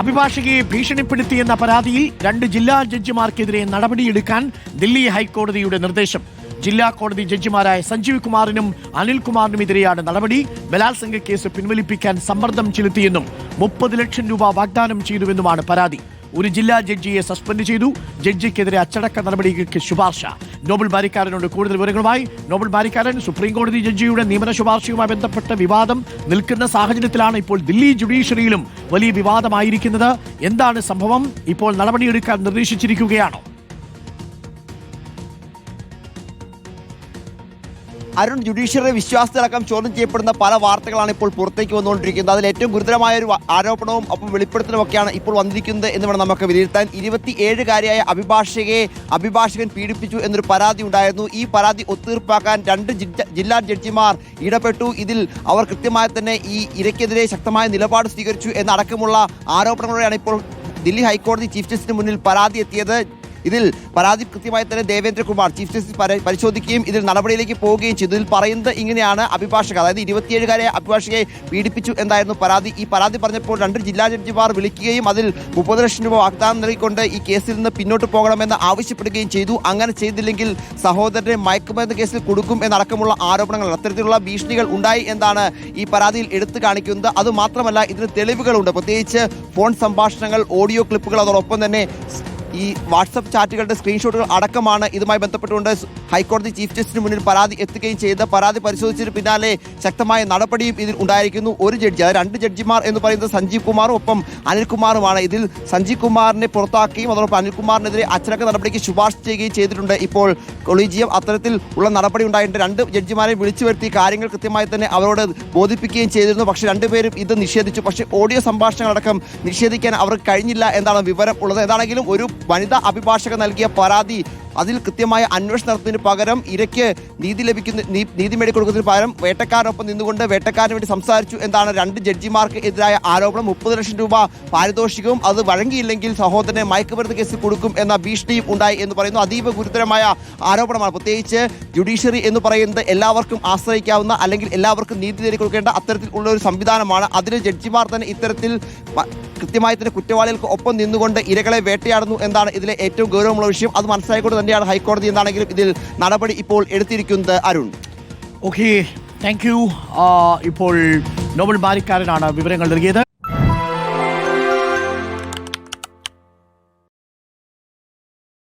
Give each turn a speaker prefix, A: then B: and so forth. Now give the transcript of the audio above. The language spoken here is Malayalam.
A: അഭിഭാഷകയെ ഭീഷണിപ്പെടുത്തിയെന്ന പരാതിയിൽ രണ്ട് ജില്ലാ ജഡ്ജിമാർക്കെതിരെ നടപടിയെടുക്കാൻ ദില്ലി ഹൈക്കോടതിയുടെ നിർദ്ദേശം. ജില്ലാ കോടതി ജഡ്ജിമാരായ സഞ്ജീവ് കുമാറിനും അനിൽകുമാറിനുമെതിരെയാണ് നടപടി. ബലാത്സംഗ കേസ് പിൻവലിപ്പിക്കാൻ സമ്മർദ്ദം ചെലുത്തിയെന്നും മുപ്പത് ലക്ഷം രൂപ വാഗ്ദാനം ചെയ്തുവെന്നുമാണ് പരാതി. ഒരു ജില്ലാ ജഡ്ജിയെ സസ്പെൻഡ് ചെയ്തു. ജഡ്ജിക്കെതിരെ അച്ചടക്ക നടപടിക്ക് ശുപാർശ. നോബൽ ബാരിക്കാരനോട് കൂടുതൽ വിവരങ്ങളുമായി നോബൽ ബാരിക്കാരൻ സുപ്രീം കോടതി ജഡ്ജിയുടെ നിയമന ശുപാർശയുമായി ബന്ധപ്പെട്ട വിവാദം നിൽക്കുന്ന സാഹചര്യത്തിലാണ് ഇപ്പോൾ ദില്ലി ജുഡീഷ്യറിയിലും വലിയ വിവാദമായിരിക്കുന്നത്. എന്താണ് സംഭവം? ഇപ്പോൾ നടപടിയെടുക്കാൻ നിർദ്ദേശിച്ചിരിക്കുകയാണോ?
B: അരുൺ ജുഡീഷ്യറി വിശ്വാസത്തിലടക്കം ചോദ്യം ചെയ്യപ്പെടുന്ന പല വാർത്തകളാണ് ഇപ്പോൾ പുറത്തേക്ക് വന്നുകൊണ്ടിരിക്കുന്നത്. അതിൽ ഏറ്റവും ഗുരുതരമായ ഒരു ആരോപണവും ഒപ്പം വെളിപ്പെടുത്തലും ഒക്കെയാണ് ഇപ്പോൾ വന്നിരിക്കുന്നത് എന്ന് വേണം നമുക്ക് വിലയിരുത്താൻ. ഇരുപത്തി ഏഴുകാരിയായ അഭിഭാഷകയെ അഭിഭാഷകൻ പീഡിപ്പിച്ചു എന്നൊരു പരാതി ഉണ്ടായിരുന്നു. ഈ പരാതി ഒത്തീർപ്പാക്കാൻ രണ്ട് ജില്ലാ ജഡ്ജിമാർ ഇടപെട്ടു. ഇതിൽ അവർ കൃത്യമായി തന്നെ ഈ ഇരയ്ക്കെതിരെ ശക്തമായ നിലപാട് സ്വീകരിച്ചു എന്നടക്കമുള്ള ആരോപണങ്ങളോടെയാണ് ഇപ്പോൾ ദില്ലി ഹൈക്കോടതി ചീഫ് ജസ്റ്റിന് മുന്നിൽ പരാതി എത്തിയത്. ഇതിൽ പരാതി കൃത്യമായി തന്നെ ദേവേന്ദ്രകുമാർ ചീഫ് ജസ്റ്റിസ് പരിശോധിക്കുകയും ഇതിൽ നടപടിയിലേക്ക് പോവുകയും ചെയ്തു. ഇതിൽ പറയുന്നത് ഇങ്ങനെയാണ് അഭിഭാഷക അതായത് ഇരുപത്തിയേഴുകാരെ അഭിഭാഷകയെ പീഡിപ്പിച്ചു എന്നായിരുന്നു പരാതി. ഈ പരാതി പറഞ്ഞപ്പോൾ രണ്ട് ജില്ലാ ജഡ്ജിമാർ വിളിക്കുകയും അതിൽ മുപ്പത് ലക്ഷം രൂപ വാഗ്ദാനം നൽകിക്കൊണ്ട് ഈ കേസിൽ നിന്ന് പിന്നോട്ട് പോകണമെന്ന് ആവശ്യപ്പെടുകയും ചെയ്തു. അങ്ങനെ ചെയ്തില്ലെങ്കിൽ സഹോദരനെ മയക്കുമരുന്ന് കേസിൽ കൊടുക്കും എന്നടക്കമുള്ള ആരോപണങ്ങൾ അത്തരത്തിലുള്ള ഭീഷണികൾ ഉണ്ടായി എന്നാണ് ഈ പരാതിയിൽ എടുത്തു കാണിക്കുന്നത്. അതുമാത്രമല്ല ഇതിന് തെളിവുകളുണ്ട്. പ്രത്യേകിച്ച് ഫോൺ സംഭാഷണങ്ങൾ ഓഡിയോ ക്ലിപ്പുകൾ അതോടൊപ്പം തന്നെ ഈ വാട്സപ്പ് ചാറ്റുകളുടെ സ്ക്രീൻഷോട്ടുകൾ അടക്കമാണ് ഇതുമായി ബന്ധപ്പെട്ടുകൊണ്ട് ഹൈക്കോടതി ചീഫ് ജസ്റ്റിന് മുന്നിൽ പരാതി എത്തുകയും ചെയ്ത പരാതി പരിശോധിച്ചതിന് പിന്നാലെ ശക്തമായ നടപടിയും ഇതിൽ ഉണ്ടായിരിക്കുന്നു. ഒരു ജഡ്ജി അതായത് രണ്ട് ജഡ്ജിമാർ എന്ന് പറയുന്നത് സഞ്ജീവ് കുമാറും ഒപ്പം അനിൽകുമാറുമാണ്. ഇതിൽ സഞ്ജീവ് കുമാറിനെ പുറത്താക്കുകയും അതോടൊപ്പം അനിൽകുമാറിനെതിരെ അച്ചടക്ക നടപടിക്ക് ശുപാർശ ചെയ്യുകയും ചെയ്തിട്ടുണ്ട്. ഇപ്പോൾ കൊളീജിയം അത്തരത്തിൽ ഉള്ള നടപടി ഉണ്ടായിട്ടുണ്ട്. രണ്ട് ജഡ്ജിമാരെ വിളിച്ചു വരുത്തി കാര്യങ്ങൾ കൃത്യമായി തന്നെ അവരോട് ബോധിപ്പിക്കുകയും ചെയ്തിരുന്നു. പക്ഷേ രണ്ടുപേരും ഇത് നിഷേധിച്ചു. പക്ഷേ ഓഡിയോ സംഭാഷണങ്ങളടക്കം നിഷേധിക്കാൻ അവർക്ക് കഴിഞ്ഞില്ല എന്നാണ് വിവരം ഉള്ളത്. ഏതാണെങ്കിലും ഒരു വനിതാ അഭിഭാഷക നൽകിയ പരാതി അതിൽ കൃത്യമായ അന്വേഷണം നടത്തുന്നതിന് പകരം ഇരയ്ക്ക് നീതി ലഭിക്കുന്ന നീതി നീതി മേടിക്കൊടുക്കുന്നതിന് പകരം വേട്ടക്കാരനൊപ്പം നിന്നുകൊണ്ട് വേട്ടക്കാരന് വേണ്ടി സംസാരിച്ചു എന്നാണ് രണ്ട് ജഡ്ജിമാർക്ക് എതിരായ ആരോപണം. മുപ്പത് ലക്ഷം രൂപ പാരിതോഷികവും അത് വഴങ്ങിയില്ലെങ്കിൽ സഹോദരനെ മയക്കുമരുന്ന് കേസ് കൊടുക്കും എന്ന ഭീഷണിയും ഉണ്ടായി എന്ന് പറയുന്നു. അതീവ ഗുരുതരമായ ആരോപണമാണ്. പ്രത്യേകിച്ച് ജുഡീഷ്യറി എന്ന് പറയുന്നത് എല്ലാവർക്കും ആശ്രയിക്കാവുന്ന അല്ലെങ്കിൽ എല്ലാവർക്കും നീതി നേടി കൊടുക്കേണ്ട അത്തരത്തിൽ ഉള്ള ഒരു സംവിധാനമാണ്. അതിന് ജഡ്ജിമാർ തന്നെ ഇത്തരത്തിൽ കൃത്യമായി തന്നെ കുറ്റവാളികൾക്ക് ഒപ്പം നിന്നുകൊണ്ട് ഇരകളെ വേട്ടയാടുന്നു എന്നാണ് ഇതിലെ ഏറ്റവും ഗൗരവമുള്ള വിഷയം. അത് മനസ്സിലായിക്കൊണ്ട് തന്നെയാണ് ഹൈക്കോടതി എന്നാണെങ്കിലും ഇതിൽ നടപടി ഇപ്പോൾ എടുത്തിരിക്കുന്നത് അരുൺ.
A: ഓക്കെ താങ്ക് യു ഇപ്പോൾ നോബൽ ബാരിക്കാരനാണ് വിവരങ്ങൾ നൽകിയത്.